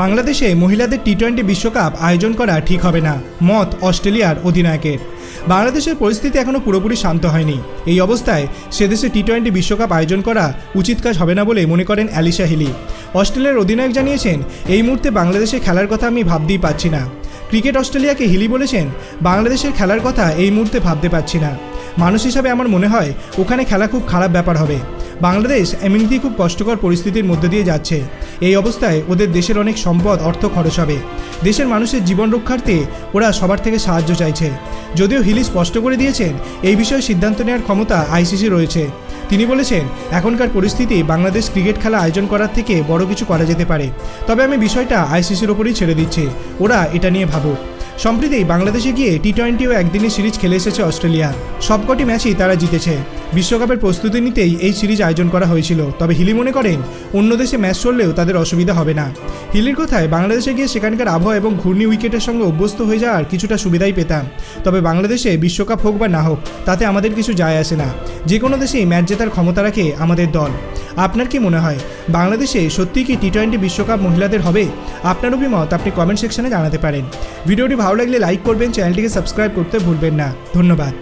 বাংলাদেশে মহিলাদের T twenty বিশ্বকাপ আয়োজন করা ঠিক হবে না, মত অস্ট্রেলিয়ার অধিনায়কের। বাংলাদেশের পরিস্থিতি এখনও পুরোপুরি শান্ত হয়নি। এই অবস্থায় সেদেশে টি টোয়েন্টি বিশ্বকাপ আয়োজন করা উচিত কাজ হবে না বলে মনে করেন অ্যালিশা হিলি। অস্ট্রেলিয়ার অধিনায়ক জানিয়েছেন, এই মুহূর্তে বাংলাদেশে খেলার কথা আমি ভাবতেই পারছি না। ক্রিকেট অস্ট্রেলিয়াকে হিলি বলেছেন, বাংলাদেশের খেলার কথা এই মুহূর্তে ভাবতে পারছি না। মানুষ হিসাবে আমার মনে হয়, ওখানে খেলা খুব খারাপ ব্যাপার হবে। বাংলাদেশ এমনিতেই খুব কষ্টকর পরিস্থিতির মধ্যে দিয়ে যাচ্ছে। এই অবস্থায় ওদের দেশের অনেক সম্পদ, অর্থ খরচ হবে। দেশের মানুষের জীবন রক্ষার্থে ওরা সবার থেকে সাহায্য চাইছে। যদিও হিলি স্পষ্ট করে দিয়েছেন, এই বিষয়ে সিদ্ধান্ত নেওয়ার ক্ষমতা আইসিসি রয়েছে। তিনি বলেছেন, এখনকার পরিস্থিতি বাংলাদেশ ক্রিকেট খেলা আয়োজন করার থেকে বড় কিছু করা যেতে পারে। তবে আমি বিষয়টা আইসিসির ওপরই ছেড়ে দিচ্ছি। ওরা এটা নিয়ে ভাবুক। সম্প্রতি, বাংলাদেশে গিয়ে টি টোয়েন্টি ও একদিনের সিরিজ খেলে এসেছে অস্ট্রেলিয়া। সবকটি ম্যাচই তারা জিতেছে। বিশ্বকাপের প্রস্তুতি নিতেই এই সিরিজ আয়োজন করা হয়েছিল। তবে হিলি মনে করেন, অন্য দেশে ম্যাচ চললেও তাদের অসুবিধা হবে না। হিলির কথায়, বাংলাদেশে গিয়ে সেখানকার আবহাওয়া এবং ঘূর্ণি উইকেটের সঙ্গে অভ্যস্ত হয়ে যাওয়ার কিছুটা সুবিধাই পেতাম। তবে বাংলাদেশে বিশ্বকাপ হোক বা না হোক, তাতে আমাদের কিছু যায় আসে না। যে কোনো দেশেই ম্যাচ জেতার ক্ষমতা রাখে আমাদের দল। আপনার কি মনে হয় বাংলাদেশে সত্যি কি টি টোয়েন্টি বিশ্বকাপ মহিলাদের হবে? আপনার অভিমত আপনি কমেন্ট সেকশনে জানাতে পারেন। ভিডিওটি ভালো লাগলে লাইক করবেন চ্যানেলটিকে সাবস্ক্রাইব করতে ভুলবেন না। ধন্যবাদ।